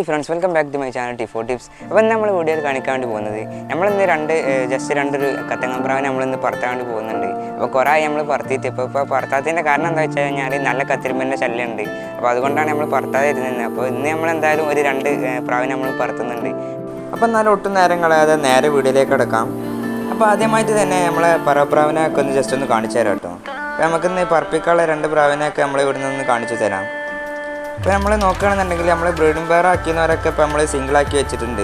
Hi friends welcome back to my channel T for tips അപ്പം നമ്മൾ വീഡിയോയിൽ കാണിക്കാൻ പോകുന്നത്. നമ്മളിന്ന് രണ്ട് ജസ്റ്റ് രണ്ടൊരു കത്തങ്ങമ്പ്രാവിനെ നമ്മളിന്ന് പറത്താൻ പോകുന്നുണ്ട്. അപ്പോൾ കുറേ നമ്മൾ പറത്തിയിട്ട്. ഇപ്പോൾ ഇപ്പോൾ പറത്താത്തതിന്റെ കാരണം എന്താ വെച്ചാൽ കഴിഞ്ഞാൽ നല്ല കത്തിരിമ്പന്റെ ശല്യമുണ്ട്. അപ്പോൾ അതുകൊണ്ടാണ് നമ്മൾ പറത്താതെ ഇരുന്നത്. അപ്പോൾ ഇന്ന് നമ്മൾ എന്തായാലും ഒരു രണ്ട് പ്രാവിനെ നമ്മൾ പറത്തുന്നുണ്ട്. അപ്പോൾ എന്നാലും ഒട്ടും നേരം കളയാതെ നേരെ വീഡിയോയിലേക്ക് അടക്കാം അപ്പോൾ ആദ്യമായിട്ട് തന്നെ നമ്മളെ പറപ്രാവിനെ ഒക്കെ ഒന്ന് ജസ്റ്റ് ഒന്ന് കാണിച്ചു തരാം കേട്ടോ. അപ്പോൾ നമുക്കിന്ന് പറപ്പിക്കാനുള്ള രണ്ട് പ്രാവിനെയൊക്കെ നമ്മൾ ഇവിടെ നിന്ന് കാണിച്ചു തരാം. ഇപ്പോൾ നമ്മൾ നോക്കുകയാണെന്നുണ്ടെങ്കിൽ നമ്മൾ ബ്രീഡിംഗ് പെയർ ആക്കിയെന്നവരൊക്കെ ഇപ്പോൾ നമ്മൾ സിംഗിൾ ആക്കി വെച്ചിട്ടുണ്ട്.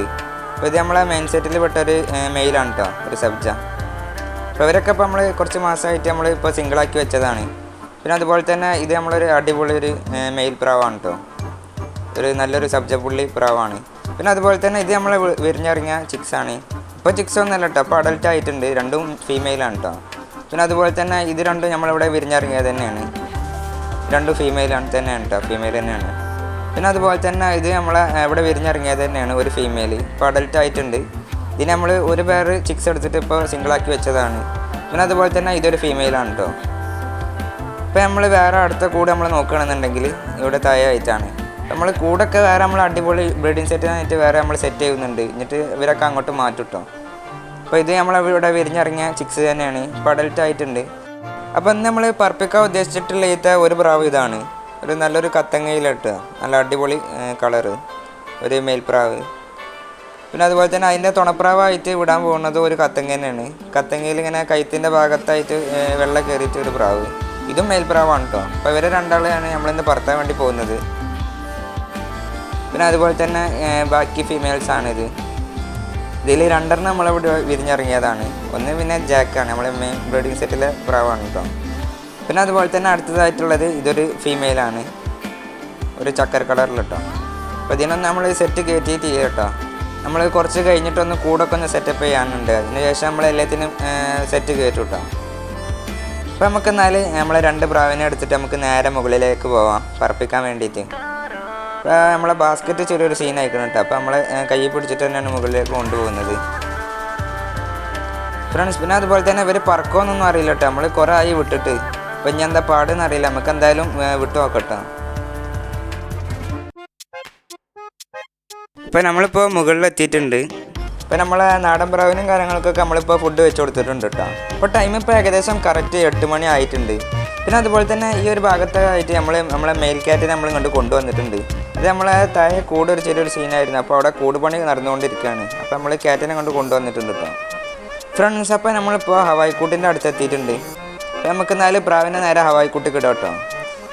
അപ്പോൾ ഇത് നമ്മളെ മെയിൻ സെറ്റിൽ പെട്ട ഒരു മെയിലാണ് കേട്ടോ ഒരു സബ്ജ. അപ്പോൾ ഇവരൊക്കെ ഇപ്പോൾ നമ്മൾ കുറച്ച് മാസമായിട്ട് നമ്മൾ ഇപ്പോൾ സിംഗിൾ ആക്കി വെച്ചതാണ്. പിന്നെ അതുപോലെ തന്നെ ഇത് നമ്മളൊരു അടിപൊളി ഒരു മെയിൽ പ്രാവാണ് കേട്ടോ ഒരു നല്ലൊരു സബ്ജ പുള്ളി പ്രാവാണ് പിന്നെ അതുപോലെ തന്നെ ഇത് നമ്മളെ വിരിഞ്ഞിറങ്ങിയ ചിക്സാണ് ഇപ്പോൾ ചിക്സ് ഒന്നല്ല കേട്ടോ അപ്പോൾ അഡൽട്ട് ആയിട്ടുണ്ട്. രണ്ടും ഫീമെയിലാണ് കേട്ടോ പിന്നെ അതുപോലെ തന്നെ ഇത് രണ്ടും നമ്മളിവിടെ വിരിഞ്ഞിറങ്ങിയത് തന്നെയാണ്. രണ്ടും ഫീമെയിലാണ് തന്നെയാണ് ഫീമെയിൽ തന്നെയാണ്. പിന്നെ അതുപോലെ തന്നെ ഇത് നമ്മളെ ഇവിടെ വിരിഞ്ഞിറങ്ങിയത് തന്നെയാണ് ഒരു ഫീമെയിൽ ഇപ്പോൾ അഡൽട്ട് ആയിട്ടുണ്ട്. ഇതിന് നമ്മൾ ഒരു പേർ ചിക്സ് എടുത്തിട്ട് ഇപ്പോൾ സിംഗിളാക്കി വെച്ചതാണ്. പിന്നെ അതുപോലെ തന്നെ ഇതൊരു ഫീമെയിലാണ് കേട്ടോ ഇപ്പോൾ നമ്മൾ വേറെ അടുത്ത കൂടെ നമ്മൾ നോക്കുകയാണെന്നുണ്ടെങ്കിൽ ഇവിടെ തയ്യായിട്ടാണ് നമ്മൾ കൂടൊക്കെ വേറെ നമ്മൾ അടിപൊളി ബ്രീഡിങ് സെറ്റ് ആയിട്ട് വേറെ നമ്മൾ സെറ്റ് ചെയ്യുന്നുണ്ട്. എന്നിട്ട് ഇവരൊക്കെ അങ്ങോട്ട് മാറ്റും കേട്ടോ അപ്പോൾ ഇത് നമ്മൾ ഇവിടെ വിരിഞ്ഞിറങ്ങിയ ചിക്സ് തന്നെയാണ്. ഇപ്പോൾ അഡൽട്ട് ആയിട്ടുണ്ട്. അപ്പോൾ ഇന്ന് നമ്മൾ പറപ്പിക്കാൻ ഉദ്ദേശിച്ചിട്ടുള്ള ഈത്ത ഒരു പ്രാവ് ഇതാണ്. ഒരു നല്ലൊരു കത്തങ്ങയിലിട്ട് നല്ല അടിപൊളി കളറ്. ഒരു മേൽപ്രാവ് പിന്നെ അതുപോലെ തന്നെ അതിന്റെ തുണപ്രാവായിട്ട് വിടാൻ പോകുന്നത് ഒരു കത്തങ്ങ തന്നെയാണ്. കത്തങ്ങയിൽ ഇങ്ങനെ കൈത്തിന്റെ ഭാഗത്തായിട്ട് വെള്ളം കയറിയിട്ട് ഒരു പ്രാവ്. ഇതും മേൽപ്രാവാണ് കേട്ടോ അപ്പോൾ ഇവരെ രണ്ടാളെയാണ് നമ്മളിന്ന് പറത്താൻ വേണ്ടി പോകുന്നത്. പിന്നെ അതുപോലെ തന്നെ ബാക്കി ഫീമെയിൽസ് ആണിത് ഇതിൽ രണ്ടെണ്ണം നമ്മളിവിടെ വിരിഞ്ഞിറങ്ങിയതാണ്. ഒന്ന് പിന്നെ ജാക്കാണ്. നമ്മളെ മെയിൻ ബ്രീഡിംഗ് സെറ്റിലെ പ്രാവാണ് കേട്ടോ പിന്നെ അതുപോലെ തന്നെ അടുത്തതായിട്ടുള്ളത് ഇതൊരു ഫീമെയിലാണ് ഒരു ചക്കര കളറിൽ കേട്ടോ അപ്പോൾ ഇതിനൊന്ന് നമ്മൾ സെറ്റ് കയറ്റിയിട്ട് ചെയ്യാം കേട്ടോ നമ്മൾ കുറച്ച് കഴിഞ്ഞിട്ടൊന്ന് കൂടൊക്കെ ഒന്ന് സെറ്റപ്പ് ചെയ്യാനുണ്ട്. അതിന് ശേഷം നമ്മൾ എല്ലാത്തിനും സെറ്റ് കയറ്റും കേട്ടോ അപ്പോൾ നമുക്ക് എന്നാൽ നമ്മളെ രണ്ട് പ്രാവിനെ എടുത്തിട്ട് നമുക്ക് നേരെ മുകളിലേക്ക് പോവാം. പറപ്പിക്കാൻ വേണ്ടിയിട്ട്. നമ്മളെ ബാസ്ക്കറ്റ് ചെറിയൊരു സീൻ അയക്കണം കേട്ടോ. അപ്പോൾ നമ്മളെ കൈ പിടിച്ചിട്ട് തന്നെയാണ് മുകളിലേക്ക് കൊണ്ടുപോകുന്നത്. ഫ്രണ്ട്സ് പിന്നെ അതുപോലെ തന്നെ ഇവർ പറക്കുമെന്നൊന്നും അറിയില്ല കേട്ടോ. നമ്മൾ കുറേ ആയി വിട്ടിട്ട്. അപ്പം ഇനി എന്താ പാടെന്ന് അറിയില്ല. നമുക്ക് എന്തായാലും വിട്ടു നോക്കട്ടോ. ഇപ്പം നമ്മളിപ്പോൾ മുകളിൽ എത്തിയിട്ടുണ്ട്. ഇപ്പം നമ്മളെ നാടൻ പ്രാവിനും കാര്യങ്ങൾക്കൊക്കെ നമ്മളിപ്പോൾ ഫുഡ് വെച്ച് കൊടുത്തിട്ടുണ്ട് കേട്ടോ. അപ്പോൾ ടൈം ഇപ്പോൾ ഏകദേശം കറക്റ്റ് എട്ട് മണി ആയിട്ടുണ്ട്. പിന്നെ അതുപോലെ തന്നെ ഈ ഒരു ഭാഗത്തായിട്ട് നമ്മൾ നമ്മളെ മെയിൽ കാറ്റിനെ നമ്മൾ ഇങ്ങോട്ട് കൊണ്ടുവന്നിട്ടുണ്ട്. ഇത് നമ്മളെ താഴെ കൂട് ഒരു ചെറിയൊരു സീനായിരുന്നു അപ്പോൾ അവിടെ കൂട് പണി നടന്നുകൊണ്ടിരിക്കുകയാണ് അപ്പോൾ നമ്മൾ കാറ്റിനെ കൊണ്ട് കൊണ്ടുവന്നിട്ടുണ്ട് കേട്ടോ ഫ്രണ്ട്സ് അപ്പോൾ നമ്മളിപ്പോൾ ഹവായിക്കൂട്ടിന്റെ അടുത്ത് എത്തിയിട്ടുണ്ട് അപ്പോൾ നമുക്ക് നാല് പ്രാവിനെ നേരെ ഹവായിക്കൂട്ടി ഇടാം കേട്ടോ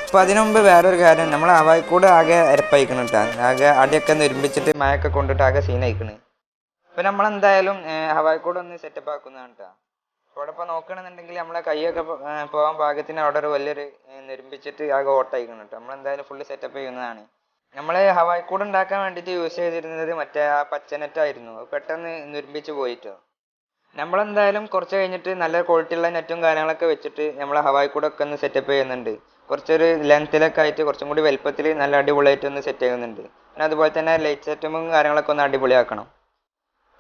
അപ്പോൾ അതിനു മുമ്പ് വേറൊരു കാര്യം. നമ്മൾ ഹവായിക്കൂട് ആകെ അരപ്പയക്കണം കേട്ടോ ആകെ അടിയൊക്കെ നിർമ്മിച്ചിട്ട് മഴയൊക്കെ കൊണ്ടിട്ട് ആകെ സീനായിക്കണ് അപ്പോൾ നമ്മളെന്തായാലും ഹവായിക്കൂട് ഒന്ന് സെറ്റപ്പ് ആക്കുന്നതാണ് കേട്ടോ അവിടെ ഇപ്പോൾ നോക്കുകയാണെന്നുണ്ടെങ്കിൽ നമ്മളെ കൈയൊക്കെ പോകാൻ പാകത്തിന് അവിടെ ഒരു വലിയൊരു നിരുമ്പിച്ചിട്ട് ആകെ ഓട്ടയക്കണം കേട്ടോ നമ്മളെന്തായാലും ഫുള്ള് സെറ്റപ്പ് ചെയ്യുന്നതാണ്. നമ്മൾ ഹവായിക്കൂട് ഉണ്ടാക്കാൻ വേണ്ടിയിട്ട് യൂസ് ചെയ്തിരുന്നത് മറ്റേ ആ പച്ചനെറ്റായിരുന്നു. പെട്ടെന്ന് നിർമ്മിച്ച് പോയിട്ടോ നമ്മളെന്തായാലും കുറച്ച് കഴിഞ്ഞിട്ട് നല്ല ക്വാളിറ്റി ഉള്ള നെറ്റും കാര്യങ്ങളൊക്കെ വെച്ചിട്ട് നമ്മൾ ഹവായി കൂടെ ഒക്കെ ഒന്ന് സെറ്റപ്പ് ചെയ്യുന്നുണ്ട്. കുറച്ചൊരു ലെങ്ത്തിലൊക്കെ ആയിട്ട് കുറച്ചും കൂടി വലുപ്പത്തിൽ നല്ല അടിപൊളിയായിട്ട് ഒന്ന് സെറ്റ് ചെയ്യുന്നുണ്ട്. പിന്നെ അതുപോലെ തന്നെ ലൈറ്റ് സെറ്റും കാര്യങ്ങളൊക്കെ ഒന്ന് അടിപൊളിയാക്കണം.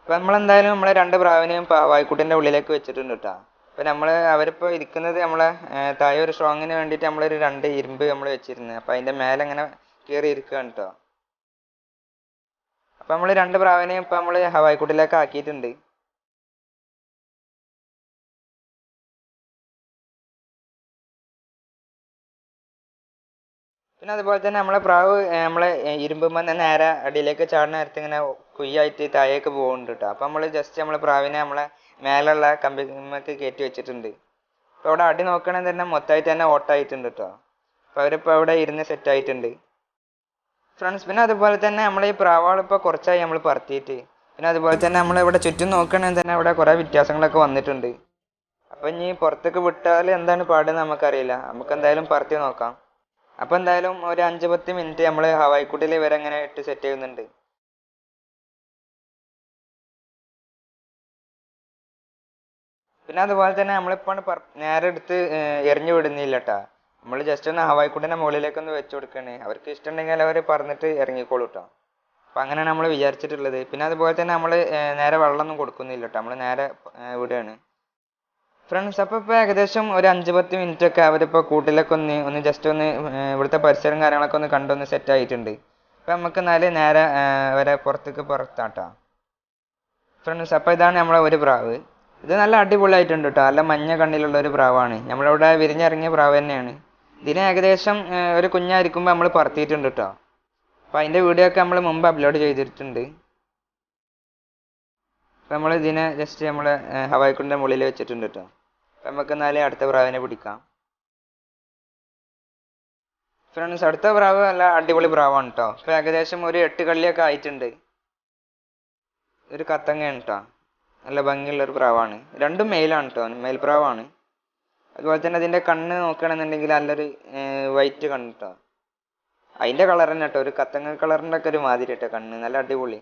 അപ്പോൾ നമ്മളെന്തായാലും നമ്മളെ രണ്ട് പ്രാവിനെയും ഹവായിക്കൂട്ടിന്റെ ഉള്ളിലേക്ക് വെച്ചിട്ടുണ്ട് കേട്ടോ അപ്പോൾ നമ്മൾ അവരിപ്പോ ഇരിക്കുന്നത് നമ്മളെ താഴെ ഒരു സ്ട്രോങ്ങിന് വേണ്ടിയിട്ട് നമ്മളൊരു രണ്ട് ഇരുമ്പ് നമ്മൾ വെച്ചിരുന്നു. അപ്പോൾ അതിന്റെ മേലെ ഇങ്ങനെ കയറി ഇരിക്കുകയാണ് കേട്ടോ അപ്പോൾ നമ്മൾ രണ്ട് പ്രാവിനെയും ഇപ്പൊ നമ്മൾ ഹവായിക്കൂട്ടിലേക്ക് ആക്കിയിട്ടുണ്ട്. പിന്നെ അതുപോലെ തന്നെ നമ്മളെ പ്രാവ് നമ്മളെ ഇരുമ്പ് നിന്ന് നേരെ അടിയിലേക്ക് ചാടുന്ന നേരത്ത് ഇങ്ങനെ കുയ്യായിട്ട് താഴേക്ക് പോകുന്നുണ്ട് കേട്ടോ അപ്പം നമ്മൾ ജസ്റ്റ് നമ്മളെ പ്രാവിനെ നമ്മളെ മേലുള്ള കമ്പിമ്മക്ക് കയറ്റി വെച്ചിട്ടുണ്ട്. അപ്പോൾ അവിടെ അടി നോക്കണമെങ്കിൽ തന്നെ മൊത്തമായിട്ട് തന്നെ ഓട്ടായിട്ടുണ്ട് കേട്ടോ അപ്പോൾ അവരിപ്പോൾ അവിടെ ഇരുന്ന് സെറ്റ് ആയിട്ടുണ്ട്. ഫ്രണ്ട്സ് പിന്നെ അതുപോലെ തന്നെ നമ്മളെ ഈ പ്രാവാളിപ്പോൾ കുറച്ചായി നമ്മൾ പറത്തിയിട്ട്. പിന്നെ അതുപോലെ തന്നെ നമ്മൾ ഇവിടെ ചുറ്റും നോക്കുകയാണെങ്കിൽ തന്നെ അവിടെ കുറേ വ്യത്യാസങ്ങളൊക്കെ വന്നിട്ടുണ്ട്. അപ്പോൾ ഇനി പുറത്തേക്ക് വിട്ടാൽ എന്താണ് പാടെന്ന് നമുക്കറിയില്ല. നമുക്ക് എന്തായാലും പറത്തി നോക്കാം. അപ്പോൾ എന്തായാലും ഒരു അഞ്ച് പത്ത് മിനിറ്റ് നമ്മൾ ഹവായിക്കുട്ടിയിൽ ഇവരെ അങ്ങനെ ഇട്ട് സെറ്റ് ചെയ്യുന്നുണ്ട്. പിന്നെ അതുപോലെ തന്നെ നമ്മളിപ്പോൾ നേരെ എടുത്ത് എറിഞ്ഞു വിടുന്നില്ല നമ്മൾ ജസ്റ്റ് ഒന്ന് ഹവായിക്കുട്ടിന്റെ മുകളിലേക്ക് ഒന്ന് വെച്ച് കൊടുക്കണേ. അവർക്ക് ഇഷ്ടമുണ്ടെങ്കിൽ അവർ പറന്നിട്ട് ഇറങ്ങിക്കോളൂ കേട്ടോ അപ്പം അങ്ങനെയാണ് നമ്മൾ വിചാരിച്ചിട്ടുള്ളത്. പിന്നെ അതുപോലെ തന്നെ നമ്മൾ നേരെ വെള്ളമൊന്നും കൊടുക്കുന്നില്ല കേട്ടോ നമ്മൾ നേരെ വിടുകയാണ്. ഫ്രണ്ട്സ് അപ്പോൾ ഇപ്പോൾ ഏകദേശം ഒരു അഞ്ച് പത്ത് മിനിറ്റ് ഒക്കെ അവരിപ്പോൾ കൂട്ടിലൊക്കെ ഒന്ന് ഒന്ന് ജസ്റ്റ് ഒന്ന് ഇവിടുത്തെ പരിസരം കാര്യങ്ങളൊക്കെ ഒന്ന് കണ്ടൊന്ന് സെറ്റ് ആയിട്ടുണ്ട്. അപ്പോൾ നമുക്ക് എന്നാൽ നേരെ വരെ പുറത്തേക്ക് പുറത്താട്ടോ. ഫ്രണ്ട്സ് അപ്പോൾ ഇതാണ് നമ്മളെ ഒരു പ്രാവ്. ഇത് നല്ല അടിപൊളിയായിട്ടുണ്ട് കേട്ടോ നല്ല മഞ്ഞ കണ്ണിലുള്ള ഒരു പ്രാവാണ്. നമ്മളിവിടെ വിരിഞ്ഞിറങ്ങിയ പ്രാവ് തന്നെയാണ്. ഇതിന് ഏകദേശം ഒരു കുഞ്ഞായിരിക്കുമ്പോൾ നമ്മൾ പറത്തിയിട്ടുണ്ട് കേട്ടോ അപ്പോൾ അതിന്റെ വീഡിയോ ഒക്കെ നമ്മൾ മുമ്പ് അപ്ലോഡ് ചെയ്തിട്ടുണ്ട്. അപ്പോൾ നമ്മൾ ഇതിനെ ജസ്റ്റ് നമ്മൾ ഹവായിക്കുണ്ടിന്റെ മുകളിൽ വെച്ചിട്ടുണ്ട് കേട്ടോ അപ്പം നമുക്ക് എന്നാലേ അടുത്ത പ്രാവിനെ പിടിക്കാം. ഫ്രണ്ട്സ് അടുത്ത പ്രാവ് നല്ല അടിപൊളി പ്രാവാണ് കേട്ടോ ഇപ്പം ഏകദേശം ഒരു എട്ട് കള്ളിയൊക്കെ ആയിട്ടുണ്ട്. ഒരു കത്തങ്ങയാണ് കേട്ടോ നല്ല ഭംഗിയുള്ള ഒരു പ്രാവാണ്. രണ്ടും മെയിലാണ് കേട്ടോ മെയിൽ പ്രാവാണ്. അതുപോലെ തന്നെ അതിന്റെ കണ്ണ് നോക്കുകയാണെന്നുണ്ടെങ്കിൽ നല്ലൊരു വൈറ്റ് കണ്ണ് കേട്ടോ അതിന്റെ കളർ തന്നെ കേട്ടോ ഒരു കത്തങ്ങ കളറിന്റെ ഒക്കെ ഒരു മാതിരി കേട്ടോ കണ്ണ്. നല്ല അടിപൊളി.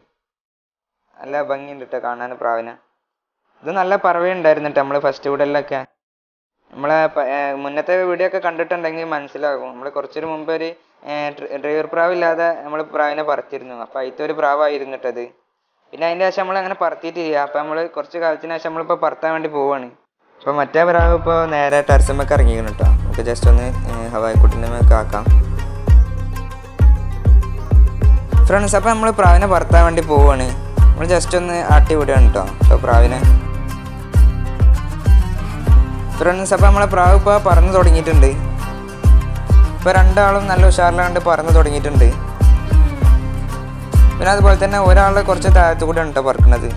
നല്ല ഭംഗിയുണ്ട് കേട്ടോ കാണാൻ പ്രാവിനെ. ഇത് നല്ല പറവയുണ്ടായിരുന്നു കേട്ടോ നമ്മൾ ഫസ്റ്റ് വീഡിയോയിലൊക്കെ നമ്മളെ മുന്നത്തെ വീഡിയോ ഒക്കെ കണ്ടിട്ടുണ്ടെങ്കിൽ മനസ്സിലാകും. നമ്മൾ കുറച്ചൊരു മുമ്പ് ഒരു ഡ്രൈവർ പ്രാവില്ലാതെ നമ്മൾ പ്രാവിനെ പറത്തിയിരുന്നു. അപ്പം അതിലത്തെ ഒരു പ്രാവായിരുന്നു കേട്ടത് പിന്നെ അതിന്റെ ശേഷം നമ്മൾ അങ്ങനെ പറത്തിയിട്ടില്ല. അപ്പം നമ്മൾ കുറച്ച് കാലത്തിന് ശേഷം നമ്മളിപ്പോൾ പറത്താൻ വേണ്ടി പോവാണ്. അപ്പോൾ മറ്റേ പ്രാവ് ഇപ്പോൾ നേരെ ടെറസമ്മൊക്കെ ഇറങ്ങിക്കണം കേട്ടോ നമുക്ക് ജസ്റ്റ് ഒന്ന് ഹവായിക്കുട്ടിന്റെ ഒക്കെ ആക്കാം ഫ്രണ്ട്സ് അപ്പോൾ നമ്മൾ പ്രാവിനെ പറത്താൻ വേണ്ടി പോവാണ്. നമ്മൾ ജസ്റ്റ് ഒന്ന് ആട്ടി വിടുകയാണ് കേട്ടോ അപ്പോൾ പ്രാവിനെ. ഫ്രണ്ട്സ് അപ്പോൾ നമ്മളെ പ്രാവ് ഇപ്പോൾ പറന്ന് തുടങ്ങിയിട്ടുണ്ട്. ഇപ്പോൾ രണ്ടാളും നല്ല ഉഷാറിലാണ്ട് പറന്ന് തുടങ്ങിയിട്ടുണ്ട്. പിന്നെ അതുപോലെ തന്നെ ഒരാളുടെ കുറച്ച് താഴത്തു കൂടെ ഉണ്ട് പറക്കുന്നത്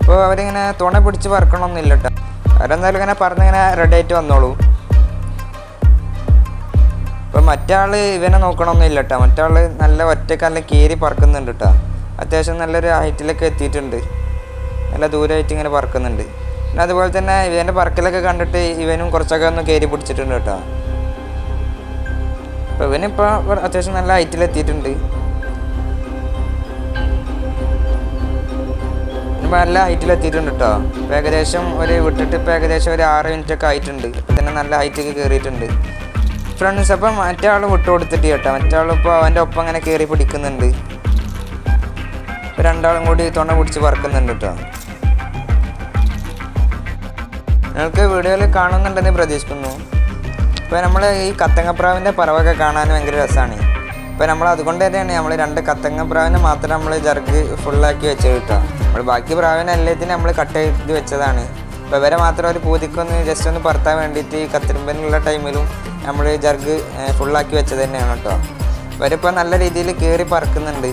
അപ്പോൾ അവരിങ്ങനെ തുണ പിടിച്ച് പറക്കണമെന്നില്ല കേട്ടോ അവരെന്തായാലും ഇങ്ങനെ പറന്നിങ്ങനെ റെഡി ആയിട്ട് വന്നോളൂ. ഇപ്പം മറ്റാൾ ഇവനെ നോക്കണമെന്നില്ല കേട്ടോ മറ്റാൾ നല്ല ഒറ്റക്കല്ല കീറി പറക്കുന്നുണ്ട് കേട്ടോ അത്യാവശ്യം നല്ലൊരു ഹൈറ്റിലൊക്കെ എത്തിയിട്ടുണ്ട്. നല്ല ദൂരമായിട്ട് ഇങ്ങനെ പറക്കുന്നുണ്ട്. പിന്നെ അതുപോലെ തന്നെ ഇവന്റെ പറക്കലൊക്കെ കണ്ടിട്ട് ഇവനും കുറച്ചൊക്കെ ഒന്ന് കയറി പിടിച്ചിട്ടുണ്ട് കേട്ടോ. അപ്പോൾ ഇവനിപ്പോൾ അത്യാവശ്യം നല്ല ഹൈറ്റിലെത്തിയിട്ടുണ്ട്. ഇപ്പം നല്ല ഹൈറ്റിൽ എത്തിയിട്ടുണ്ട് കേട്ടോ. ഇപ്പം ഏകദേശം ഒരു വിട്ടിട്ട് ഇപ്പം ഏകദേശം ഒരു ആറ് മിനിറ്റ് ഒക്കെ ആയിട്ടുണ്ട് തന്നെ നല്ല ഹൈറ്റൊക്കെ കയറിയിട്ടുണ്ട്. ഫ്രണ്ട്സ് അപ്പം മറ്റേ ആൾ വിട്ടു കൊടുത്തിട്ട് കേട്ടോ. മറ്റേ ആളിപ്പോൾ അവന്റെ ഒപ്പം അങ്ങനെ കയറി പിടിക്കുന്നുണ്ട്. ഇപ്പം രണ്ടാളും കൂടി തൊണ്ട പിടിച്ച് പറക്കുന്നുണ്ട് കേട്ടോ നിങ്ങൾക്ക് വീഡിയോയിൽ കാണുന്നുണ്ടെന്ന് പ്രതീക്ഷിക്കുന്നു. ഇപ്പോൾ നമ്മൾ ഈ കത്തങ്ങപ്രാവിന്റെ പറവൊക്കെ കാണാൻ ഭയങ്കര രസമാണ് ഇപ്പോൾ നമ്മൾ അതുകൊണ്ട് തന്നെയാണ് നമ്മൾ രണ്ട് കത്തങ്ങപ്രാവിനെ മാത്രം നമ്മൾ ജർഗ് ഫുള്ളാക്കി വെച്ചത് കേട്ടോ നമ്മൾ ബാക്കി പ്രാവിനെ എല്ലാത്തിനും നമ്മൾ കട്ട് ചെയ്ത് വെച്ചതാണ്. അപ്പോൾ ഇവരെ മാത്രം ഒരു പൂതിക്കൊന്ന് ജസ്റ്റ് ഒന്ന് പറത്താൻ വേണ്ടിയിട്ട് ഈ കത്തിരുമ്പനുള്ള ടൈമിലും നമ്മൾ ജർഗ് ഫുള്ളാക്കി വെച്ചത് തന്നെയാണ് കേട്ടോ ഇവരിപ്പോൾ നല്ല രീതിയിൽ കയറി പറക്കുന്നുണ്ട്.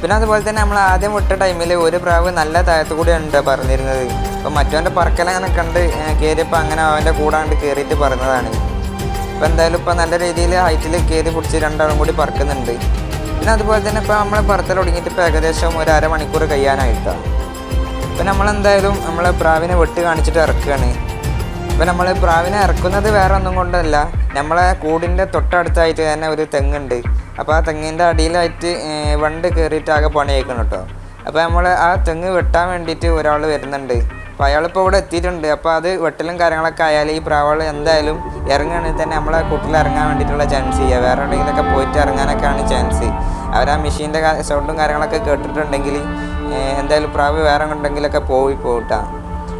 പിന്നെ അതുപോലെ തന്നെ നമ്മൾ ആദ്യം വിട്ട ടൈമിൽ ഒരു പ്രാവ് നല്ല താഴത്തു കൂടെ ഉണ്ട് പറഞ്ഞിരുന്നത്. അപ്പോൾ മറ്റവന്റെ പറക്കലങ്ങനെ കണ്ട് കയറിയപ്പോൾ അങ്ങനെ അവന്റെ കൂടാണ്ട് കയറിയിട്ട് പറഞ്ഞതാണ്. ഇപ്പോൾ എന്തായാലും ഇപ്പോൾ നല്ല രീതിയിൽ ഹൈറ്റിൽ കയറി പിടിച്ച് രണ്ടാളും കൂടി പറക്കുന്നുണ്ട്. പിന്നെ അതുപോലെ തന്നെ ഇപ്പോൾ നമ്മൾ പറത്തൽ തുടങ്ങിയിട്ട് ഇപ്പോൾ ഏകദേശം ഒരു അരമണിക്കൂർ കഴിയാനായിട്ടാണ് ഇപ്പം നമ്മളെന്തായാലും നമ്മളെ പ്രാവിനെ വെട്ട് കാണിച്ചിട്ട് ഇറക്കുകയാണ് ഇപ്പം നമ്മൾ പ്രാവിനെ ഇറക്കുന്നത് വേറെ ഒന്നും കൊണ്ടല്ല. നമ്മളെ കൂടിന്റെ തൊട്ടടുത്തായിട്ട് തന്നെ ഒരു തെങ്ങുണ്ട്. അപ്പോൾ ആ തെങ്ങിന്റെ അടിയിലായിട്ട് വണ്ട് കയറിയിട്ട് ആകെ പണിയേക്കണം കേട്ടോ അപ്പോൾ നമ്മൾ ആ തെങ്ങ് വെട്ടാൻ വേണ്ടിയിട്ട് ഒരാൾ വരുന്നുണ്ട്. അപ്പോൾ അയാളിപ്പോൾ ഇവിടെ എത്തിയിട്ടുണ്ട്. അപ്പോൾ അത് വെട്ടലും കാര്യങ്ങളൊക്കെ ആയാലും ഈ പ്രാവൾ എന്തായാലും ഇറങ്ങുകയാണെങ്കിൽ തന്നെ നമ്മളെ കൂട്ടിൽ ഇറങ്ങാൻ വേണ്ടിയിട്ടുള്ള ചാൻസ് ചെയ്യുക വേറെ എവിടെയെങ്കിലൊക്കെ പോയിട്ട് ഇറങ്ങാനൊക്കെയാണ് ചാൻസ് അവർ ആ മെഷീന്റെ സൗണ്ടും കാര്യങ്ങളൊക്കെ കേട്ടിട്ടുണ്ടെങ്കിൽ എന്തായാലും പ്രാവ് വേറെ ഉണ്ടെങ്കിലൊക്കെ പോയി പോകട്ടാ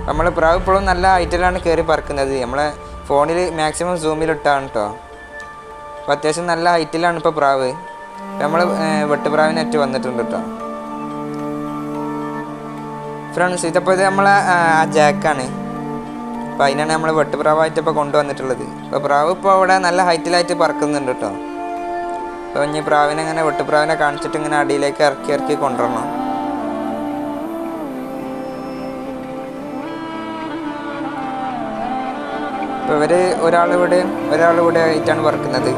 നമ്മൾ പ്രാവ് ഇപ്പോഴും നല്ല ഹൈറ്റിലാണ് കയറി പറക്കുന്നത്. നമ്മളെ ഫോണിൽ മാക്സിമം സൂമിലിട്ടാണ് കേട്ടോ അപ്പോൾ അത്യാവശ്യം നല്ല ഹൈറ്റിലാണ് ഇപ്പോൾ പ്രാവ്. നമ്മൾ വെട്ടുപ്രാവിനറ്റ് വന്നിട്ടുണ്ട് കേട്ടോ ഫ്രണ്ട്സ് ഇതപ്പോൾ ഇത് നമ്മളെ ആ, ജാക്കാണ്. അപ്പോൾ അതിനാണ് നമ്മൾ വെട്ടുപ്രാവായിട്ട് ഇപ്പോൾ കൊണ്ടുവന്നിട്ടുള്ളത്. അപ്പോൾ പ്രാവ് ഇപ്പോൾ അവിടെ നല്ല ഹൈറ്റിലായിട്ട് പറക്കുന്നുണ്ട് കേട്ടോ അപ്പോൾ ഇനി പ്രാവിനെ ഇങ്ങനെ വെട്ടുപ്രാവിനെ കാണിച്ചിട്ട് ഇങ്ങനെ അടിയിലേക്ക് ഇറക്കി ഇറക്കി കൊണ്ടുവരണം. ഇപ്പോൾ ഇവർ ഒരാളിവിടെ ഒരാളിവിടെ ആയിട്ടാണ് പറക്കുന്നത്.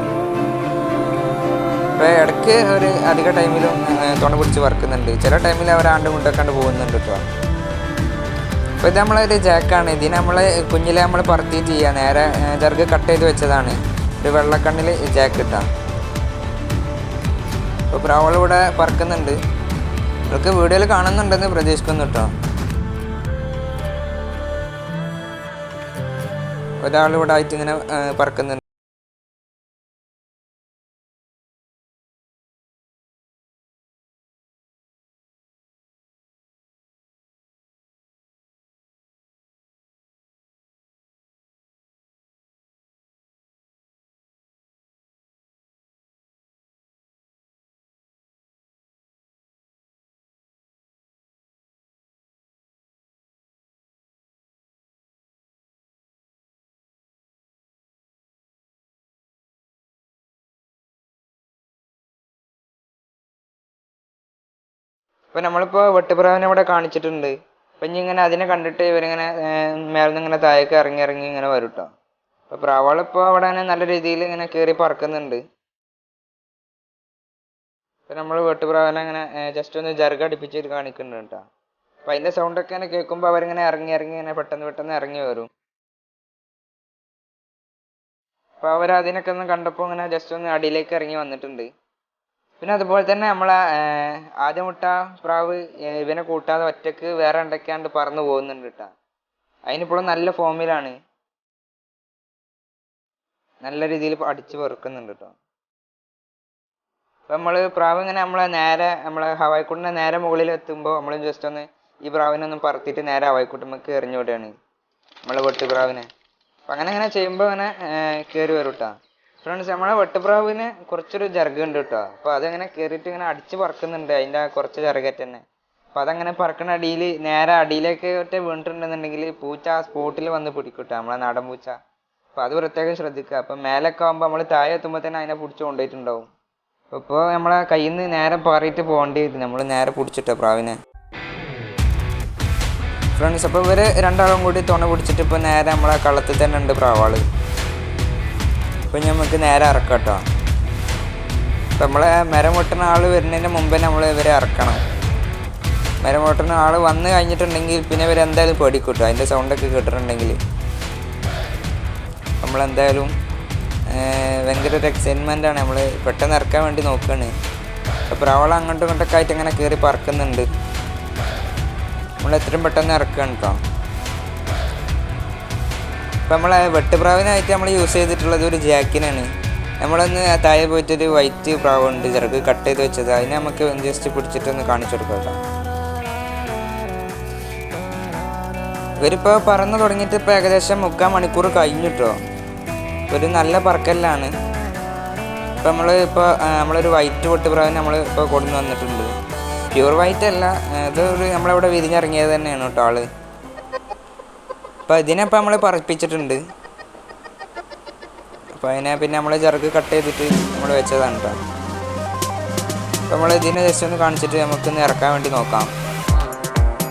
ഇപ്പോൾ ഇടയ്ക്ക് ഒരു അധിക ടൈമിലും തുണ പിടിച്ച് വറക്കുന്നുണ്ട്. ചില ടൈമിൽ അവർ ആണ്ട് കൊണ്ടൊക്കെ പോകുന്നുണ്ട് കേട്ടോ അപ്പോൾ ഇത് നമ്മളൊരു ജാക്കാണ്. ഇതിന് നമ്മൾ കുഞ്ഞിലെ നമ്മൾ പറത്തിയിട്ട് ചെയ്യുക നേരെ ചെറുക്ക് കട്ട് ചെയ്ത് വെച്ചതാണ്. ഒരു വെള്ളക്കണ്ണിൽ ജാക്ക് കിട്ടാം ഇപ്പോൾ പ്രാവളിവിടെ പറക്കുന്നുണ്ട് ഇവർക്ക് വീഡിയോയിൽ കാണുന്നുണ്ടെന്ന് പ്രതീക്ഷിക്കുന്നു കേട്ടോ ഒരാളിവിടെ ആയിട്ട് ഇങ്ങനെ പറക്കുന്നുണ്ട് ഇപ്പൊ നമ്മളിപ്പോ വെട്ടുപ്രാവിനെ ഇവിടെ കാണിച്ചിട്ടുണ്ട്. അപ്പൊ ഇനി ഇങ്ങനെ അതിനെ കണ്ടിട്ട് ഇവരിങ്ങനെ മേലിന്ന് ഇങ്ങനെ താഴേക്ക് ഇറങ്ങി ഇറങ്ങി ഇങ്ങനെ വരും കേട്ടോ അപ്പൊ പ്രാവളിപ്പോൾ അവിടെ ഇങ്ങനെ നല്ല രീതിയിൽ ഇങ്ങനെ കയറി പറക്കുന്നുണ്ട്. ഇപ്പൊ നമ്മൾ വെട്ടുപ്രാവിനെ ഇങ്ങനെ ജസ്റ്റ് ഒന്ന് ജർഗ അടിപ്പിച്ച് കാണിക്കുന്നുണ്ട് കേട്ടോ. അപ്പൊ അതിന്റെ സൗണ്ട് ഒക്കെ ഇങ്ങനെ കേൾക്കുമ്പോൾ അവരിങ്ങനെ ഇറങ്ങി ഇറങ്ങി ഇങ്ങനെ പെട്ടെന്ന് പെട്ടെന്ന് ഇറങ്ങി വരും. അപ്പൊ അവർ അതിനൊക്കെ ഒന്ന് കണ്ടപ്പോൾ ഇങ്ങനെ ജസ്റ്റ് ഒന്ന് അടിയിലേക്ക് ഇറങ്ങി വന്നിട്ടുണ്ട്. പിന്നെ അതുപോലെ തന്നെ നമ്മളെ ഏർ ആദ്യം മുട്ട പ്രാവ് ഇവനെ കൂട്ടാതെ ഒറ്റയ്ക്ക് വേറെ എന്തൊക്കെയാണ്ട് പറന്നു പോകുന്നുണ്ട് കേട്ടോ അതിനിപ്പോഴും നല്ല ഫോമിലാണ്. നല്ല രീതിയിൽ അടിച്ച് പെറുക്കുന്നുണ്ട് കേട്ടോ അപ്പം നമ്മൾ പ്രാവ് ഇങ്ങനെ നമ്മളെ നേരെ നമ്മളെ ഹവായിക്കുട്ടിന്റെ നേരെ മുകളിൽ എത്തുമ്പോൾ നമ്മൾ ജസ്റ്റ് ഒന്ന് ഈ പ്രാവിനെ ഒന്ന് പറത്തിയിട്ട് നേരെ ഹവായിക്കുട്ടുമ്മക്ക് എറിഞ്ഞു വിടുകയാണ്. നമ്മളെ വെട്ടുപ്രാവിനെ. അപ്പം അങ്ങനെ അങ്ങനെ ചെയ്യുമ്പോൾ ഇങ്ങനെ കയറി വരും കേട്ടോ ഫ്രണ്ട്സ് നമ്മളെ വെട്ടുപ്രാവിന് കുറച്ചൊരു ജർഗുണ്ട് കേട്ടോ. അപ്പോൾ അതങ്ങനെ കയറിയിട്ട് ഇങ്ങനെ അടിച്ച് പറക്കുന്നുണ്ട് അതിന്റെ കുറച്ച് ജർഗറ്റ് തന്നെ അപ്പോൾ അതങ്ങനെ പറക്കുന്ന അടിയിൽ നേരെ അടിയിലേക്ക് ഒറ്റ വീണിട്ടുണ്ടെന്നുണ്ടെങ്കിൽ പൂച്ച ആ സ്പോട്ടിൽ വന്ന് പിടിക്കൂട്ടോ കേട്ടോ നമ്മളെ നാടൻ പൂച്ച. അപ്പോൾ അത് പ്രത്യേകം ശ്രദ്ധിക്കുക. അപ്പൊ മേലൊക്കെ ആകുമ്പോൾ നമ്മൾ താഴെ എത്തുമ്പോൾ തന്നെ അതിനെ പിടിച്ച് കൊണ്ടുപോയിട്ടുണ്ടാവും. ഇപ്പോൾ നമ്മളെ കയ്യിൽ നിന്ന് നേരെ പാറിയിട്ട് പോകേണ്ടി വരും നമ്മൾ നേരെ പിടിച്ചിട്ടോ പ്രാവിനെ. ഫ്രണ്ട്സ് അപ്പോൾ ഇവർ രണ്ടാളും കൂടി തുണ പിടിച്ചിട്ട് ഇപ്പോൾ നേരെ നമ്മളെ കളത്തിൽ തന്നെ ഉണ്ട് പ്രാവാൾ. ഇപ്പം നമുക്ക് നേരെ ഇറക്കാം കേട്ടോ നമ്മളെ മരം വെട്ടുന്ന ആൾ വരുന്നതിന് മുമ്പേ നമ്മൾ ഇവരെ ഇറക്കണം. മരം ആൾ വന്നു കഴിഞ്ഞിട്ടുണ്ടെങ്കിൽ പിന്നെ ഇവർ എന്തായാലും പേടിക്കൂട്ടോ. കേട്ടോ അതിന്റെ സൗണ്ടൊക്കെ കേട്ടിട്ടുണ്ടെങ്കിൽ. നമ്മളെന്തായാലും ഭയങ്കര ഒരു ആണ്. നമ്മൾ പെട്ടെന്ന് ഇറക്കാൻ വേണ്ടി നോക്കുകയാണ് അപ്പോൾ അവൾ അങ്ങോട്ടും ഇങ്ങോട്ടൊക്കെ ആയിട്ട് ഇങ്ങനെ കയറി പറക്കുന്നുണ്ട്. നമ്മൾ എത്രയും പെട്ടെന്ന് ഇറക്കുകയാണ് കേട്ടോ ഇപ്പം നമ്മൾ വെട്ടുപ്രാവിനായിട്ട് നമ്മൾ യൂസ് ചെയ്തിട്ടുള്ളത് ഒരു ജാക്കിനാണ്. നമ്മളൊന്ന് താഴെ പോയിട്ടൊരു വൈറ്റ് പ്രാവുണ്ട് ചെറുക്ക് കട്ട് ചെയ്ത് വെച്ചത്. അതിനെ നമുക്ക് ജസ്റ്റ് പിടിച്ചിട്ടൊന്ന് കാണിച്ചു കൊടുക്കാം ഇവരിപ്പോൾ പറന്ന് തുടങ്ങിയിട്ട് ഇപ്പോൾ ഏകദേശം മുക്കാൽ മണിക്കൂർ കഴിഞ്ഞിട്ടോ ഒരു നല്ല പറക്കലാണ് ഇപ്പം നമ്മൾ ഇപ്പോൾ നമ്മളൊരു വൈറ്റ് പൊട്ടുപ്രാവിനെ നമ്മൾ ഇപ്പോൾ കൊണ്ടുവന്നിട്ടുണ്ട്. പ്യൂർ വൈറ്റ് അല്ല ഇത് ഒരു നമ്മളിവിടെ വിരിഞ്ഞിറങ്ങിയത് തന്നെയാണ് കേട്ടോ ആൾ. അപ്പം ഇതിനെ നമ്മൾ പറപ്പിച്ചിട്ടുണ്ട് അപ്പം അതിനെ പിന്നെ നമ്മൾ ചെറുക്ക് കട്ട് ചെയ്തിട്ട് നമ്മൾ വെച്ചതാണ് നമ്മൾ ഇതിനെ ജസ്റ്റ് ഒന്ന് കാണിച്ചിട്ട് നമുക്കൊന്ന് ഇറക്കാൻ വേണ്ടി നോക്കാം.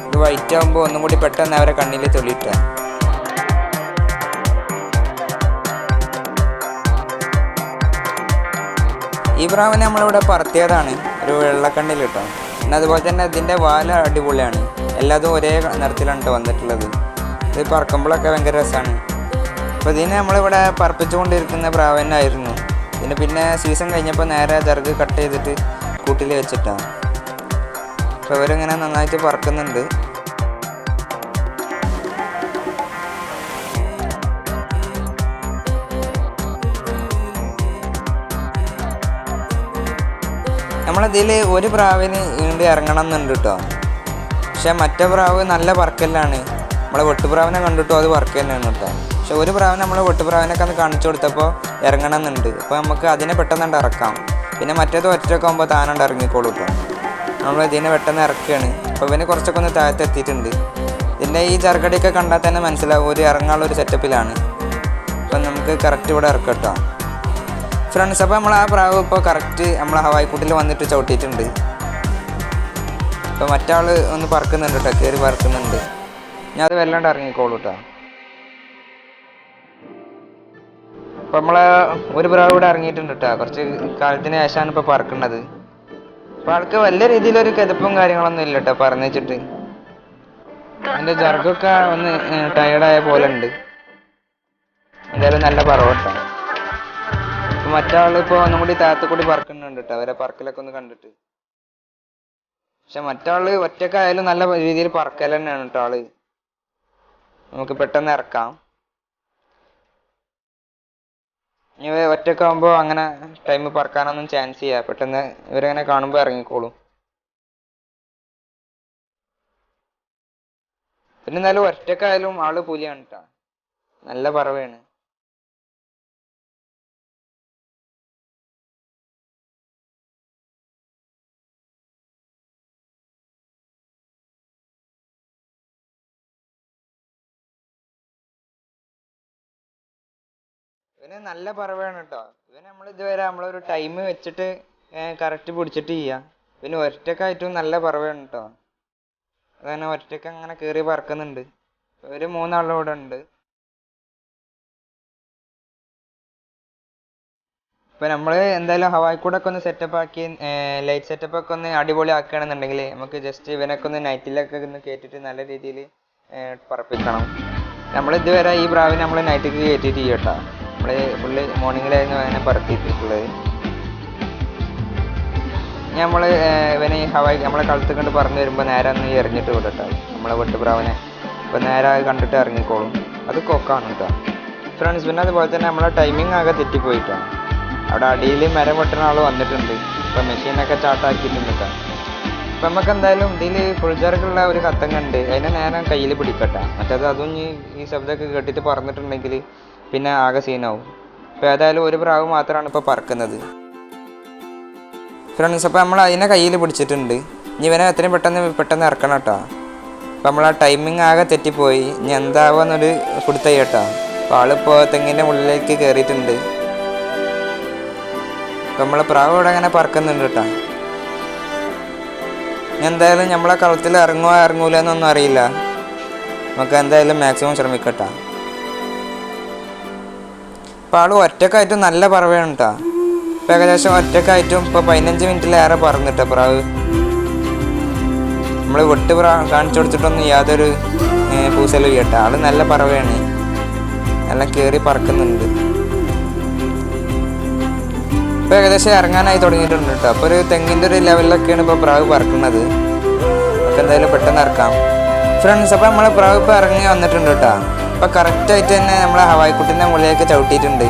ഇത് വൈറ്റ് ആകുമ്പോൾ ഒന്നും കൂടി പെട്ടെന്ന് അവരെ കണ്ണിൽ തൊളിയിട്ട. ഈ പ്രാവിനെ നമ്മളിവിടെ പറത്തിയതാണ് ഒരു വെള്ളക്കണ്ണിൽ കിട്ടാം പിന്നെ അതുപോലെ തന്നെ ഇതിന്റെ വാല അടിപൊളിയാണ്. എല്ലാതും ഒരേ നിറത്തിലാണ് ട്ടോ വന്നിട്ടുള്ളത്. ഇത് പറക്കുമ്പോഴൊക്കെ ഭയങ്കര രസമാണ് അപ്പോൾ ഇതിനെ നമ്മളിവിടെ പറപ്പിച്ചുകൊണ്ടിരിക്കുന്ന പ്രാവനായിരുന്നു ഇതിന് പിന്നെ സീസൺ കഴിഞ്ഞപ്പോൾ നേരെ ജർഗ് കട്ട് ചെയ്തിട്ട് കൂട്ടിൽ വെച്ചിട്ടാണ് അപ്പോൾ ഇവരിങ്ങനെ നന്നായിട്ട് പറക്കുന്നുണ്ട്. നമ്മളതിൽ ഒരു പ്രാവിന് ഈണ്ട് ഇറങ്ങണം എന്നുണ്ട് കേട്ടോ പക്ഷെ മറ്റേ പ്രാവ് നല്ല പറക്കലാണ്. നമ്മളെ വെട്ടുപ്രാവിനെ കണ്ടിട്ടും അത് വർക്ക് തന്നെയാണ് കേട്ടോ. പക്ഷെ ഒരു പ്രാവിനെ നമ്മൾ വെട്ടുപ്രാവിനൊക്കെ ഒന്ന് കാണിച്ചു കൊടുത്തപ്പോൾ ഇറങ്ങണം എന്നുണ്ട് അപ്പോൾ നമുക്ക് അതിനെ പെട്ടെന്ന് ഇറക്കാം. പിന്നെ മറ്റേത് ഒറ്റയൊക്കെ ആകുമ്പോൾ താനുണ്ട് ഇറങ്ങിക്കോളൂ കേട്ടോ നമ്മൾ ഇതിനെ പെട്ടെന്ന് ഇറക്കുകയാണ് അപ്പോൾ ഇവന് കുറച്ചൊക്കെ ഒന്ന് താഴത്ത് എത്തിയിട്ടുണ്ട്. ഇതിന്റെ ഈ ചെറുകടിയൊക്കെ കണ്ടാൽ തന്നെ മനസ്സിലാവും. ഒരു ഇറങ്ങാനുള്ള ഒരു സെറ്റപ്പിലാണ് അപ്പം നമുക്ക് കറക്റ്റ് ഇവിടെ ഇറക്കാം കേട്ടോ. ഫ്രണ്ട്സ് അപ്പോൾ നമ്മൾ ആ പ്രാവ് ഇപ്പോൾ കറക്റ്റ് നമ്മൾ ഹവായിക്കുട്ടിൽ വന്നിട്ട് ചവിട്ടിയിട്ടുണ്ട്. അപ്പോൾ മറ്റാൾ ഒന്ന് പറക്കുന്നുണ്ട് കേട്ടോ. കയറി പറക്കുന്നുണ്ട്. ഞാൻ അത് വല്ലാണ്ട് ഇറങ്ങിക്കോളൂ കേട്ടോ അപ്പോൾ നമ്മളെ ഒരു പ്രാവ് ഇവിടെ ഇറങ്ങിയിട്ടുണ്ട് കേട്ടോ കുറച്ച് കാലത്തിന് ശേഷമാണ് ഇപ്പോൾ പറക്കുന്നത് അപ്പോൾ ആൾക്ക് വലിയ രീതിയിലൊരു കിതപ്പും കാര്യങ്ങളൊന്നും ഇല്ല കേട്ടോ പറഞ്ഞു അതിന്റെ ജർഗൊക്കെ ഒന്ന് ടയർഡായ പോലെ ഉണ്ട്. എന്തായാലും നല്ല പറവട്ടോ ഇപ്പൊ മറ്റാൾ ഇപ്പൊ ഒന്നും കൂടി താഴത്ത് കൂടി പറക്കുന്നുണ്ട് കേട്ടോ അവരെ പറക്കലൊക്കെ ഒന്ന് കണ്ടിട്ട്. പക്ഷെ മറ്റാൾ ഒറ്റക്കായാലും നല്ല രീതിയിൽ പറക്കൽ തന്നെയാണ് കേട്ടോ ആൾ. നമുക്ക് പെട്ടെന്ന് ഇറക്കാം. ഇനി ഒറ്റക്കാവുമ്പോ അങ്ങനെ ടൈം പറക്കാനൊന്നും ചാൻസ് ചെയ്യാ പെട്ടെന്ന് ഇവരങ്ങനെ കാണുമ്പോ ഇറങ്ങിക്കോളും. പിന്നെ എന്നാലും ഒറ്റക്കായാലും ആൾ പുലിയാണ് കേട്ടോ നല്ല പറവയാണ്. ഇവന് നല്ല പറവാണ് കേട്ടോ ഇവന് നമ്മൾ ഇതുവരെ നമ്മളൊരു ടൈം വെച്ചിട്ട് കറക്റ്റ് പിടിച്ചിട്ട് ചെയ്യാം. പിന്നെ ഒറ്റക്കായിട്ടും നല്ല പറവാണ് കേട്ടോ അതങ്ങനെ ഒറ്റയ്ക്ക് അങ്ങനെ കയറി പറക്കുന്നുണ്ട്. ഒരു മൂന്നാളും ഇവിടെ ഉണ്ട്. ഇപ്പൊ നമ്മൾ എന്തായാലും ഹവായി കൂടെ ഒക്കെ ഒന്ന് സെറ്റപ്പ് ആക്കി ലൈറ്റ് സെറ്റപ്പ് ഒക്കെ ഒന്ന് അടിപൊളി ആക്കുകയാണെന്നുണ്ടെങ്കിൽ നമുക്ക് ജസ്റ്റ് ഇവനൊക്കെ ഒന്ന് നൈറ്റിലൊക്കെ ഒന്ന് കയറ്റിട്ട് നല്ല രീതിയിൽ പറപ്പിക്കണം. നമ്മൾ ഇതുവരെ ഈ പ്രാവിനെ നമ്മൾ നൈറ്റിക്ക് കയറ്റിയിട്ട് ചെയ്യട്ടോ. നമ്മൾ ഫുള്ള് മോർണിംഗിലായിരുന്നു അതിനെ പറത്തിയിട്ടുള്ളത്. നമ്മൾ ഇവനെ ഹവായി നമ്മളെ കളത്ത് കണ്ട് പറഞ്ഞു വരുമ്പോൾ നേരെ ഒന്ന് എറിഞ്ഞിട്ട് വിടട്ടോ. നമ്മളെ വെട്ടുപ്രാവനെ. അപ്പോൾ നേരെ കണ്ടിട്ട് ഇറങ്ങിക്കോളും അത് കൊക്കാണ് കേട്ടോ ഫ്രണ്ട്സ് പിന്നെ അതുപോലെ തന്നെ നമ്മളെ ടൈമിംഗ് ആകെ തെറ്റിപ്പോയിട്ടാണ് അവിടെ അടിയിൽ മരം വെട്ടുന്ന ആൾ വന്നിട്ടുണ്ട്. ഇപ്പം മെഷീനൊക്കെ ചാട്ടാക്കിയിട്ടുണ്ട് കേട്ടോ അപ്പം നമുക്ക് എന്തായാലും ഇതിൽ ഫുൾ ഒരു കത്തങ്ങ ഉണ്ട് അതിനെ നേരം കയ്യിൽ പിടിക്കട്ടെ. മറ്റേത് അതും ഈ ശബ്ദമൊക്കെ കേട്ടിട്ട് പറന്നിട്ടുണ്ടെങ്കിൽ പിന്നെ ആകെ സീനാവും. അപ്പോൾ ഏതായാലും ഒരു പ്രാവ് മാത്രമാണ് ഇപ്പോൾ പറക്കുന്നത്. ഫ്രണ്ട്സ് അപ്പോൾ നമ്മൾ അതിനെ കയ്യിൽ പിടിച്ചിട്ടുണ്ട്. ഇനി ഇവനെ എത്രയും പെട്ടെന്ന് പെട്ടെന്ന് ഇറക്കണം കേട്ടോ. അപ്പോൾ നമ്മൾ ആ ടൈമിംഗ് ആകെ തെറ്റിപ്പോയി. ഇനി എന്താവുമെന്നൊരു കൊടുത്തയ്യ കേട്ടോ അപ്പോൾ ആളിപ്പോൾ തെങ്ങിന്റെ മുകളിലേക്ക് കയറിയിട്ടുണ്ട് അപ്പോൾ നമ്മളെ പ്രാവ് ഇവിടെ അങ്ങനെ പറക്കുന്നുണ്ട് കേട്ടോ. എന്തായാലും നമ്മളെ കളത്തിൽ ഇറങ്ങുമോ ഇറങ്ങൂല എന്നൊന്നും അറിയില്ല. നമുക്ക് എന്തായാലും മാക്സിമം ശ്രമിക്കട്ടോ. അപ്പോൾ ആൾ ഒറ്റക്കായിട്ടും നല്ല പറവയാണ് കേട്ടോ ഇപ്പം ഏകദേശം ഒറ്റക്കായിട്ടും ഇപ്പോൾ പതിനഞ്ച് മിനിറ്റിലേറെ പറന്നിട്ട പ്രാവ്. നമ്മൾ വെട്ട് പ്രാ കാണിച്ചു കൊടുത്തിട്ടൊന്നും യാതൊരു പൂസലും കേട്ടോ ആൾ നല്ല പറവയാണ്. നല്ല കേറി പറക്കുന്നുണ്ട്. ഇപ്പൊ ഏകദേശം ഇറങ്ങാനായി തുടങ്ങിയിട്ടുണ്ട് കേട്ടോ അപ്പോൾ ഒരു തെങ്ങിന്റെ ഒരു ലെവലിലൊക്കെയാണ് ഇപ്പോൾ പ്രാവ് പറക്കുന്നത് അപ്പൊ എന്തായാലും പെട്ടെന്ന് ഇറക്കാം. ഫ്രണ്ട്സ് അപ്പോൾ നമ്മളെ പ്രാവ് ഇപ്പോൾ ഇറങ്ങി വന്നിട്ടുണ്ട് കേട്ടോ അപ്പോൾ കറക്റ്റായിട്ട് തന്നെ നമ്മളെ ഹവായിക്കുട്ടിന്റെ മുകളിലേക്ക് ചവിട്ടിയിട്ടുണ്ട്.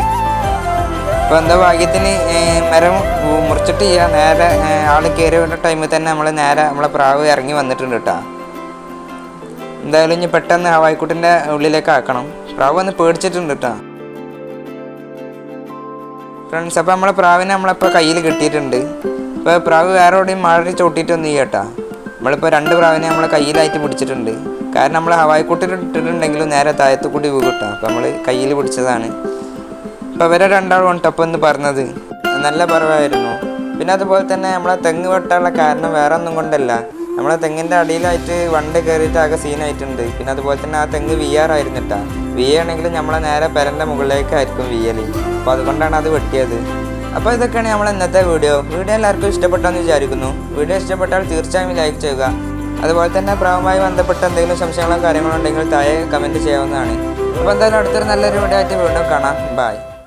അപ്പോൾ എന്താ ഭാഗ്യത്തിന് മരം ഉ- മുറിച്ചിട്ട് ചെയ്യാ. നേരെ ആൾ കയറി വരുന്ന ടൈമിൽ തന്നെ നമ്മൾ നേരെ നമ്മളെ പ്രാവ് ഇറങ്ങി വന്നിട്ടുണ്ട് കേട്ടോ എന്തായാലും ഇനി പെട്ടെന്ന് ഹവായിക്കുട്ടിന്റെ ഉള്ളിലേക്ക് ആക്കണം. പ്രാവ് ഒന്ന് പേടിച്ചിട്ടുണ്ട് കേട്ടോ ഫ്രണ്ട്സ് അപ്പോൾ നമ്മളെ പ്രാവിനെ നമ്മളിപ്പോൾ കയ്യിൽ കിട്ടിയിട്ടുണ്ട്. ഇപ്പോൾ പ്രാവ് വേറെ എവിടെയും മാറി ചവിട്ടിയിട്ടൊന്നും ചെയ്യട്ടാ നമ്മളിപ്പോൾ രണ്ട് പ്രാവിനെ നമ്മൾ കയ്യിലായിട്ട് പിടിച്ചിട്ടുണ്ട്. കാരണം നമ്മൾ ഹവായി കൂട്ടിൽ ഇട്ടിട്ടുണ്ടെങ്കിലും നേരെ താഴത്ത് കൂടി വീട്ടാം അപ്പോൾ നമ്മൾ കയ്യിൽ പിടിച്ചതാണ്. അപ്പോൾ ഇവരെ രണ്ടാളും ടപ്പ് എന്ന് പറഞ്ഞത് നല്ല പറവായിരുന്നു. പിന്നെ അതുപോലെ തന്നെ നമ്മളെ തെങ്ങ് വെട്ടാനുള്ള കാരണം വേറെ ഒന്നും കൊണ്ടല്ല. നമ്മളെ തെങ്ങിന്റെ അടിയിലായിട്ട് വണ്ട് കയറിയിട്ട് ആകെ സീനായിട്ടുണ്ട് പിന്നെ അതുപോലെ തന്നെ ആ തെങ്ങ് വീയാറായിരുന്നിട്ടാണ് കേട്ടോ വിയാണെങ്കിലും നമ്മളെ നേരെ പെരന്റെ മുകളിലേക്കായിരിക്കും വിയൽ അപ്പോൾ അതുകൊണ്ടാണ് അത് വെട്ടിയത്. അപ്പോൾ ഇതൊക്കെയാണ് നമ്മൾ ഇന്നത്തെ വീഡിയോ. വീഡിയോ എല്ലാവർക്കും ഇഷ്ടപ്പെട്ടെന്ന് വിചാരിക്കുന്നു. വീഡിയോ ഇഷ്ടപ്പെട്ടാൽ തീർച്ചയായും ലൈക്ക് ചെയ്യുക. അതുപോലെ തന്നെ പ്രാവുമായി ബന്ധപ്പെട്ട എന്തെങ്കിലും സംശയങ്ങളോ കാര്യങ്ങളോ ഉണ്ടെങ്കിൽ താഴെ കമന്റ് ചെയ്യാവുന്നതാണ്. അപ്പോൾ എന്തായാലും അടുത്തൊരു നല്ലൊരു വീഡിയോ ആയിട്ട് വീണ്ടും കാണാം. ബൈ